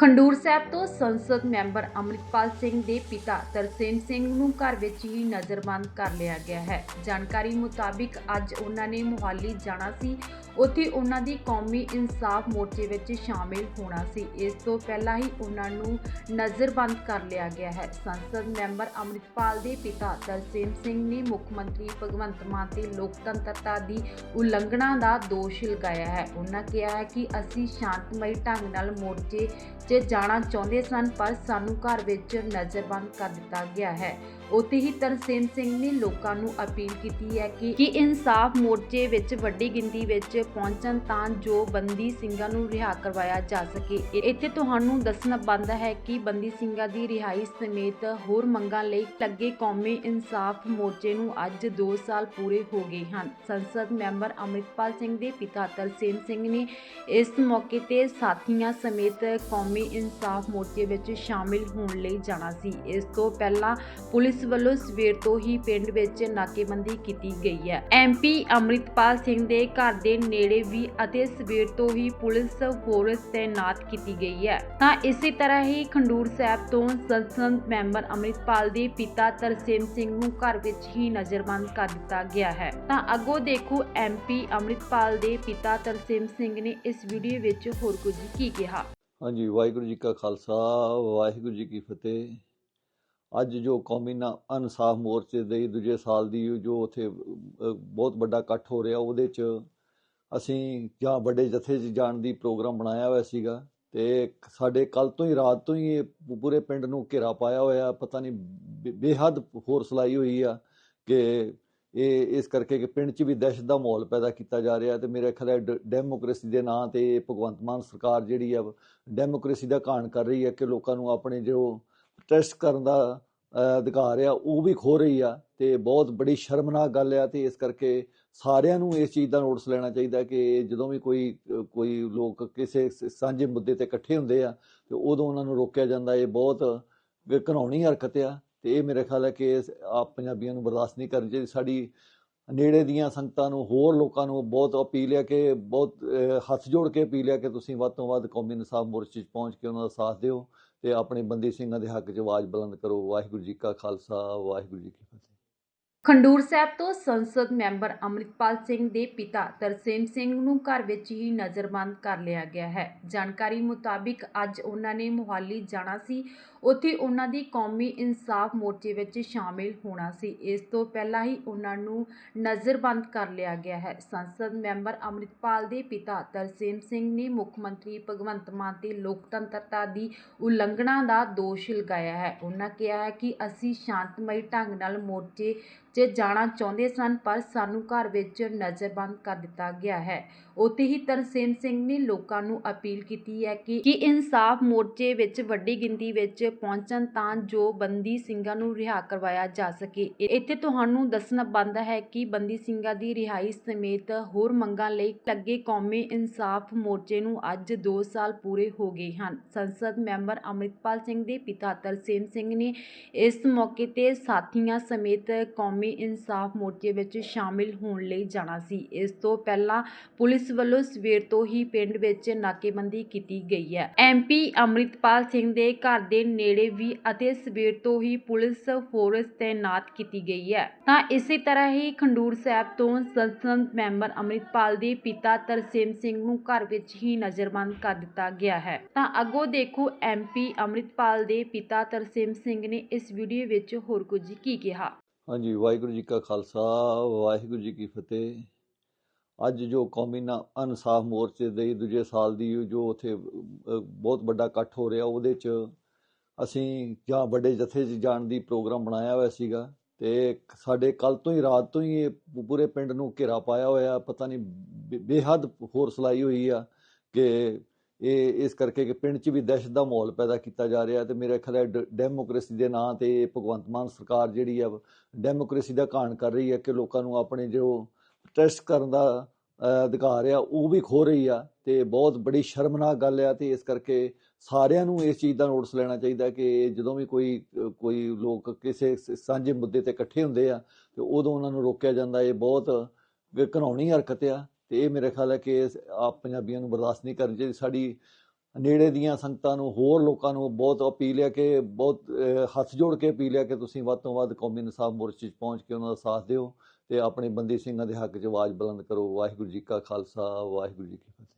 ਖੰਡੂਰ ਸਾਹਿਬ ਤੋਂ ਸੰਸਦ ਮੈਂਬਰ ਅੰਮ੍ਰਿਤਪਾਲ ਸਿੰਘ ਦੇ ਪਿਤਾ ਤਰਸੇਮ ਸਿੰਘ ਨੂੰ ਘਰ ਵਿੱਚ ਹੀ ਨਜ਼ਰਬੰਦ ਕਰ ਲਿਆ ਗਿਆ ਹੈ। ਜਾਣਕਾਰੀ ਮੁਤਾਬਿਕ ਅੱਜ ਉਹਨਾਂ ਨੇ ਮੁਹਾਲੀ ਜਾਣਾ ਸੀ। ਉੱਥੇ ਉਹਨਾਂ ਦੀ ਕੌਮੀ ਇਨਸਾਫ ਮੋਰਚੇ ਵਿੱਚ ਸ਼ਾਮਿਲ ਹੋਣਾ ਸੀ। ਇਸ ਤੋਂ ਪਹਿਲਾਂ ਹੀ ਉਹਨਾਂ ਨੂੰ ਨਜ਼ਰਬੰਦ ਕਰ ਲਿਆ ਗਿਆ ਹੈ। ਸੰਸਦ ਮੈਂਬਰ ਅੰਮ੍ਰਿਤਪਾਲ ਦੇ ਪਿਤਾ ਤਰਸੇਮ ਸਿੰਘ ਨੇ ਮੁੱਖ ਮੰਤਰੀ ਭਗਵੰਤ ਮਾਨ ਤੇ ਲੋਕਤੰਤਰਤਾ ਦੀ ਉਲੰਘਣਾ ਦਾ ਦੋਸ਼ ਲਗਾਇਆ ਹੈ। ਉਹਨਾਂ ਕਿਹਾ ਹੈ ਕਿ ਅਸੀਂ ਸ਼ਾਂਤਮਈ ਢੰਗ ਨਾਲ ਮੋਰਚੇ 'ਚ ਜਾਣਾ ਚਾਹੁੰਦੇ ਸਨ, ਪਰ ਸਾਨੂੰ ਘਰ ਵਿੱਚ ਨਜ਼ਰਬੰਦ ਕਰ ਦਿੱਤਾ ਗਿਆ ਹੈ। ਉੱਥੇ ਹੀ ਤਰਸੇਮ ਸਿੰਘ ਨੇ ਲੋਕਾਂ ਨੂੰ ਅਪੀਲ ਕੀਤੀ ਹੈ ਕਿ ਕਿ ਇਨਸਾਫ ਮੋਰਚੇ ਵਿੱਚ ਵੱਡੀ ਗਿਣਤੀ ਵਿੱਚ ਪਹੁੰਚਣ ਤਾਂ ਜੋ ਬੰਦੀ ਸਿੰਘਾਂ ਨੂੰ ਰਿਹਾ ਕਰਵਾਇਆ ਜਾ ਸਕੇ। ਇੱਥੇ ਤੁਹਾਨੂੰ ਦੱਸਣਾ ਬੰਦ ਹੈ ਕਿ ਬੰਦੀ ਸਿੰਘਾਂ ਦੀ ਰਿਹਾਈ ਸਮੇਤ ਹੋਰ ਮੰਗਾਂ ਲਈ ਲੱਗੇ ਕੌਮੀ ਇਨਸਾਫ ਮੋਰਚੇ ਨੂੰ ਅੱਜ 2 ਸਾਲ ਪੂਰੇ ਹੋ ਗਏ ਹਨ। ਸੰਸਦ ਮੈਂਬਰ ਅੰਮ੍ਰਿਤਪਾਲ ਸਿੰਘ ਦੇ ਪਿਤਾ ਤਰਸੇਮ ਸਿੰਘ ਨੇ ਇਸ ਮੌਕੇ ਤੇ ਸਾਥੀਆਂ ਸਮੇਤ ਕੌਮੀ ਇਨਸਾਫ ਮੋਰਚੇ ਵਿੱਚ ਸ਼ਾਮਿਲ ਹੋਣ ਲਈ ਜਾਣਾ ਸੀ। ਇਸ ਤੋਂ ਪਹਿਲਾਂ ਪੁਲਿਸ ਪੁਲਿਸ ਵੱਲੋਂ ਸਵੇਰ ਤੋਂ ਹੀ ਪਿੰਡ ਵਿੱਚ ਨਾਕੇਬੰਦੀ ਕੀਤੀ ਗਈ ਹੈ। ਐਮਪੀ ਅੰਮ੍ਰਿਤਪਾਲ ਸਿੰਘ ਦੇ ਘਰ ਦੇ ਨੇੜੇ ਵੀ ਅਤੇ ਸਵੇਰ ਤੋਂ ਹੀ ਪੁਲਿਸ ਫੋਰਸ ਤੈਨਾਤ ਕੀਤੀ ਗਈ ਹੈ। ਤਾਂ ਇਸੇ ਤਰ੍ਹਾਂ ਹੀ ਖੰਡੂਰ ਸਾਹਿਬ ਤੋਂ ਸੰਸਦ ਮੈਂਬਰ ਅੰਮ੍ਰਿਤਪਾਲ ਦੇ ਪਿਤਾ ਤਰਸੇਮ ਸਿੰਘ ਨੂੰ ਘਰ ਵਿੱਚ ਹੀ ਨਜ਼ਰਬੰਦ ਕਰ ਦਿੱਤਾ ਗਿਆ ਹੈ। ਤਾਂ ਅੱਗੋਂ ਦੇਖੋ ਐਮਪੀ ਅੰਮ੍ਰਿਤਪਾਲ ਦੇ ਪਿਤਾ ਤਰਸੇਮ ਸਿੰਘ ਨੇ ਇਸ ਵੀਡੀਓ ਵਿੱਚ ਹੋਰ ਕੁਝ ਕੀ ਕਿਹਾ। ਹਾਂਜੀ, ਵਾਹਿਗੁਰੂ ਜੀ ਕਾ ਖਾਲਸਾ, ਵਾਹਿਗੁਰੂ ਜੀ ਕੀ ਫਤਿਹ। ਅੱਜ ਜੋ ਕੌਮੀ ਨਾ ਇਨਸਾਫ ਮੋਰਚੇ ਦੇ ਦੂਜੇ ਸਾਲ ਦੀ ਜੋ ਉਥੇ ਬਹੁਤ ਵੱਡਾ ਇਕੱਠ ਹੋ ਰਿਹਾ, ਉਹਦੇ ਚ ਅਸੀਂ ਜਾਂ ਵੱਡੇ ਜਥੇ 'ਚ ਜਾਣ ਦੀ ਪ੍ਰੋਗਰਾਮ ਬਣਾਇਆ ਹੋਇਆ ਸੀਗਾ ਤੇ ਸਾਡੇ ਕੱਲ ਤੋਂ ਹੀ, ਰਾਤ ਤੋਂ ਹੀ ਇਹ ਪੂਰੇ ਪਿੰਡ ਨੂੰ ਘੇਰਾ ਪਾਇਆ ਹੋਇਆ, ਪਤਾ ਨਹੀਂ ਬੇ- ਬੇਹੱਦ ਫੋਰਸ ਲਾਈ ਹੋਈ ਆ ਕਿ ਇਹ, ਇਸ ਕਰਕੇ ਕਿ ਪਿੰਡ 'ਚ ਵੀ ਦਹਿਸ਼ਤ ਦਾ ਮਾਹੌਲ ਪੈਦਾ ਕੀਤਾ ਜਾ ਰਿਹਾ ਤੇ ਮੇਰੇ ਖਿਆਲ ਹੈ ਡੈਮੋਕ੍ਰੇਸੀ ਦੇ ਨਾਂ ਤੇ ਭਗਵੰਤ ਮਾਨ ਸਰਕਾਰ ਜਿਹੜੀ ਆ, ਡੈਮੋਕ੍ਰੇਸੀ ਦਾ ਘਾਣ ਕਰ ਰਹੀ ਹੈ ਕਿ ਲੋਕਾਂ ਨੂੰ ਆਪਣੇ ਜੋ ਟੈਸਟ ਕਰਨ ਦਾ ਅਧਿਕਾਰ ਆ, ਉਹ ਵੀ ਖੋ ਰਹੀ ਆ ਤੇ ਬਹੁਤ ਬੜੀ ਸ਼ਰਮਨਾਕ ਗੱਲ ਆ ਤੇ ਇਸ ਕਰਕੇ ਸਾਰਿਆਂ ਨੂੰ ਇਸ ਚੀਜ਼ ਦਾ ਨੋਟਿਸ ਲੈਣਾ ਚਾਹੀਦਾ ਕਿ ਜਦੋਂ ਵੀ ਕੋਈ ਕੋਈ ਲੋਕ ਕਿਸੇ ਸਾਂਝੇ ਮੁੱਦੇ ਤੇ ਇਕੱਠੇ ਹੁੰਦੇ ਆ ਤੇ ਉਦੋਂ ਉਹਨਾਂ ਨੂੰ ਰੋਕਿਆ ਜਾਂਦਾ, ਇਹ ਬਹੁਤ ਘਿਨਾਉਣੀ ਹਰਕਤ ਆ ਤੇ ਇਹ ਮੇਰੇ ਖਿਆਲ ਹੈ ਕਿ ਆਪ ਪੰਜਾਬੀਆਂ ਨੂੰ ਬਰਦਾਸ਼ਤ ਨਹੀਂ ਕਰਨੀ ਚਾਹੀਦੀ ਸਾਡੀ ਨੇੜੇ ਦੀਆਂ ਸੰਗਤਾਂ ਨੂੰ, ਹੋਰ ਲੋਕਾਂ ਨੂੰ ਬਹੁਤ ਅਪੀਲ ਹੈ ਕਿ ਬਹੁਤ ਹੱਥ ਜੋੜ ਕੇ ਅਪੀਲ ਹੈ ਕਿ ਤੁਸੀਂ ਵੱਧ ਤੋਂ ਵੱਧ ਕੌਮੀ ਇਨਸਾਫ ਮੋਰਚੇ 'ਚ ਪਹੁੰਚ ਕੇ ਉਹਨਾਂ ਦਾ ਸਾਥ ਦਿਓ ਤੇ ਆਪਣੇ ਬੰਦੀ ਸਿੰਘਾਂ ਦੇ ਹੱਕ 'ਚ ਆਵਾਜ਼ ਬੁਲੰਦ ਕਰੋ। ਵਾਹਿਗੁਰੂ ਜੀ ਕਾ ਖਾਲਸਾ, ਵਾਹਿਗੁਰੂ ਜੀ ਕੀ ਫਤਿਹ। ਖੰਡੂਰ ਸਾਹਿਬ ਤੋਂ ਸੰਸਦ ਮੈਂਬਰ ਅੰਮ੍ਰਿਤਪਾਲ ਸਿੰਘ ਦੇ ਪਿਤਾ ਤਰਸੇਮ ਸਿੰਘ ਨੂੰ ਘਰ ਵਿੱਚ ਹੀ ਨਜ਼ਰਬੰਦ ਕਰ ਲਿਆ ਗਿਆ ਹੈ। ਜਾਣਕਾਰੀ ਮੁਤਾਬਿਕ ਅੱਜ ਉਹਨਾਂ ਨੇ ਮੁਹਾਲੀ ਜਾਣਾ ਸੀ। ਉੱਥੇ ਉਹਨਾਂ ਦੀ ਕੌਮੀ ਇਨਸਾਫ ਮੋਰਚੇ ਵਿੱਚ ਸ਼ਾਮਿਲ ਹੋਣਾ ਸੀ। ਇਸ ਤੋਂ ਪਹਿਲਾਂ ਹੀ ਉਹਨਾਂ ਨੂੰ ਨਜ਼ਰਬੰਦ ਕਰ ਲਿਆ ਗਿਆ ਹੈ। ਸੰਸਦ ਮੈਂਬਰ ਅੰਮ੍ਰਿਤਪਾਲ ਦੇ ਪਿਤਾ ਤਰਸੇਮ ਸਿੰਘ ਨੇ ਮੁੱਖ ਮੰਤਰੀ ਭਗਵੰਤ ਮਾਨ ਤੇ ਲੋਕਤੰਤਰਤਾ ਦੀ ਉਲੰਘਣਾ ਦਾ ਦੋਸ਼ ਲਗਾਇਆ ਹੈ। ਉਹਨਾਂ ਕਿਹਾ ਹੈ ਕਿ ਅਸੀਂ ਸ਼ਾਂਤਮਈ ਢੰਗ ਨਾਲ ਮੋਰਚੇ 'ਚ ਜਾਣਾ ਚਾਹੁੰਦੇ ਸਨ, ਪਰ ਸਾਨੂੰ ਘਰ ਵਿੱਚ ਨਜ਼ਰਬੰਦ ਕਰ ਦਿੱਤਾ ਗਿਆ ਹੈ। ਉੱਥੇ ਹੀ ਤਰਸੇਮ ਸਿੰਘ ਨੇ ਲੋਕਾਂ ਨੂੰ ਅਪੀਲ ਕੀਤੀ ਹੈ ਕਿ ਕਿ ਇਨਸਾਫ ਮੋਰਚੇ ਵਿੱਚ ਵੱਡੀ ਗਿਣਤੀ ਵਿੱਚ ਪਹੁੰਚਣ ਤਾਂ ਜੋ ਬੰਦੀ ਸਿੰਘਾਂ ਨੂੰ ਰਿਹਾ ਕਰਵਾਇਆ ਜਾ ਸਕੇ। ਇੱਥੇ ਤੁਹਾਨੂੰ ਦੱਸਣਾ ਬਣਦਾ ਹੈ ਕਿ ਬੰਦੀ ਸਿੰਘਾਂ ਦੀ ਰਿਹਾਈ ਸਮੇਤ ਹੋਰ ਮੰਗਾਂ ਲਈ ਲੱਗੇ ਕੌਮੀ ਇਨਸਾਫ ਮੋਰਚੇ ਨੂੰ ਅੱਜ 2 ਸਾਲ ਪੂਰੇ ਹੋ ਗਏ ਹਨ। ਸੰਸਦ ਮੈਂਬਰ ਅੰਮ੍ਰਿਤਪਾਲ ਸਿੰਘ ਦੇ ਪਿਤਾ ਤਰਸੇਮ ਸਿੰਘ ਨੇ ਇਸ ਮੌਕੇ ਤੇ ਸਾਥੀਆਂ ਸਮੇਤ ਕੌਮੀ ਇਨਸਾਫ ਮੋਰਚੇ ਵਿੱਚ ਸ਼ਾਮਿਲ ਹੋਣ ਲਈ ਜਾਣਾ ਸੀ। ਇਸ ਤੋਂ ਪਹਿਲਾਂ ਪੁਲਿਸ ਵੱਲੋਂ ਸਵੇਰ ਤੋਂ ਹੀ ਪਿੰਡ ਵਿੱਚ ਨਾਕੇਬੰਦੀ ਕੀਤੀ ਗਈ ਹੈ। ਐਮਪੀ ਅੰਮ੍ਰਿਤਪਾਲ ਸਿੰਘ ਦੇ ਘਰ ਦੇ ਨੇੜੇ ਵੀ ਅਤੇ ਸਵੇਰ ਤੋਂ ਹੀ ਪੁਲਿਸ ਫੋਰਸ ਤੈਨਾਤ ਕੀਤੀ ਗਈ ਹੈ। ਤਾਂ ਇਸੇ ਤਰ੍ਹਾਂ ਹੀ ਖੰਡੂਰ ਸਾਹਿਬ ਤੋਂ ਸੰਸਦ ਮੈਂਬਰ ਅੰਮ੍ਰਿਤਪਾਲ ਦੇ ਪਿਤਾ ਤਰਸੇਮ ਸਿੰਘ ਨੂੰ ਘਰ ਵਿੱਚ ਹੀ ਨਜ਼ਰਬੰਦ ਕਰ ਦਿੱਤਾ ਗਿਆ ਹੈ। ਤਾਂ ਅੱਗੋਂ ਦੇਖੋ ਐਮਪੀ ਅੰਮ੍ਰਿਤਪਾਲ ਦੇ ਪਿਤਾ ਤਰਸੇਮ ਸਿੰਘ ਨੇ ਇਸ ਵੀਡੀਓ ਵਿੱਚ ਹੋਰ ਕੁਝ ਕੀ ਕਿਹਾ। ਹਾਂਜੀ, ਵਾਹਿਗੁਰੂ ਜੀ ਕਾ ਖਾਲਸਾ, ਵਾਹਿਗੁਰੂ ਜੀ ਕੀ ਫਤਿਹ। ਅੱਜ ਜੋ ਕੌਮੀ ਨਾ ਇਨਸਾਫ ਮੋਰਚੇ ਦੇ ਦੂਜੇ ਸਾਲ ਦੀ ਜੋ ਉਥੇ ਬਹੁਤ ਵੱਡਾ ਇਕੱਠ ਹੋ ਰਿਹਾ, ਉਹਦੇ 'ਚ ਅਸੀਂ ਜਾਂ ਵੱਡੇ ਜਥੇ 'ਚ ਜਾਣ ਦੀ ਪ੍ਰੋਗਰਾਮ ਬਣਾਇਆ ਹੋਇਆ ਸੀਗਾ ਤੇ ਸਾਡੇ ਕੱਲ ਤੋਂ ਹੀ, ਰਾਤ ਤੋਂ ਹੀ ਇਹ ਪੂਰੇ ਪਿੰਡ ਨੂੰ ਘੇਰਾ ਪਾਇਆ ਹੋਇਆ, ਪਤਾ ਨਹੀਂ ਬੇ- ਬੇਹੱਦ ਫੋਰਸ ਲਾਈ ਹੋਈ ਆ ਕਿ ਇਹ, ਇਸ ਕਰਕੇ ਕਿ ਪਿੰਡ 'ਚ ਵੀ ਦਹਿਸ਼ਤ ਦਾ ਮਾਹੌਲ ਪੈਦਾ ਕੀਤਾ ਜਾ ਰਿਹਾ ਤੇ ਮੇਰੇ ਖਿਆਲ ਹੈ ਡ- ਡੈਮੋਕ੍ਰੇਸੀ ਦੇ ਨਾਂ ਤੇ ਭਗਵੰਤ ਮਾਨ ਸਰਕਾਰ ਜਿਹੜੀ ਆ, ਡੈਮੋਕ੍ਰੇਸੀ ਦਾ ਘਾਣ ਕਰ ਰਹੀ ਹੈ ਕਿ ਲੋਕਾਂ ਨੂੰ ਆਪਣੇ ਜੋ ਪ੍ਰੋਟੈਸਟ ਕਰਨ ਦਾ ਅਧਿਕਾਰ ਆ, ਉਹ ਵੀ ਖੋ ਰਹੀ ਆ ਤੇ ਬਹੁਤ ਬੜੀ ਸ਼ਰਮਨਾਕ ਗੱਲ ਆ ਤੇ ਇਸ ਕਰਕੇ ਸਾਰਿਆਂ ਨੂੰ ਇਸ ਚੀਜ਼ ਦਾ ਨੋਟਿਸ ਲੈਣਾ ਚਾਹੀਦਾ ਕਿ ਜਦੋਂ ਵੀ ਕੋਈ ਕੋਈ ਲੋਕ ਕਿਸੇ ਸਾਂਝੇ ਮੁੱਦੇ ਤੇ ਇਕੱਠੇ ਹੁੰਦੇ ਆ ਤੇ ਉਦੋਂ ਉਹਨਾਂ ਨੂੰ ਰੋਕਿਆ ਜਾਂਦਾ, ਇਹ ਬਹੁਤ ਘਿਨਾਉਣੀ ਹਰਕਤ ਆ ਤੇ ਇਹ ਮੇਰੇ ਖਿਆਲ ਹੈ ਕਿ ਆਪ ਪੰਜਾਬੀਆਂ ਨੂੰ ਬਰਦਾਸ਼ਤ ਨਹੀਂ ਕਰਨੀ ਚਾਹੀਦੀ। ਸਾਡੀ ਨੇੜੇ ਦੀਆਂ ਸੰਗਤਾਂ ਨੂੰ, ਹੋਰ ਲੋਕਾਂ ਨੂੰ ਬਹੁਤ ਅਪੀਲ ਹੈ ਕਿ ਬਹੁਤ ਹੱਥ ਜੋੜ ਕੇ ਅਪੀਲ ਹੈ ਕਿ ਤੁਸੀਂ ਵੱਧ ਤੋਂ ਵੱਧ ਕੌਮੀ ਇਨਸਾਫ ਮੋਰਚੇ 'ਚ ਪਹੁੰਚ ਕੇ ਉਹਨਾਂ ਦਾ ਸਾਥ ਦਿਓ ਤੇ ਆਪਣੇ ਬੰਦੀ ਸਿੰਘਾਂ ਦੇ ਹੱਕ 'ਚ ਆਵਾਜ਼ ਬੁਲੰਦ ਕਰੋ। ਵਾਹਿਗੁਰੂ ਜੀ ਕਾ ਖਾਲਸਾ, ਵਾਹਿਗੁਰੂ ਜੀ ਕੀ ਫਤਿਹ।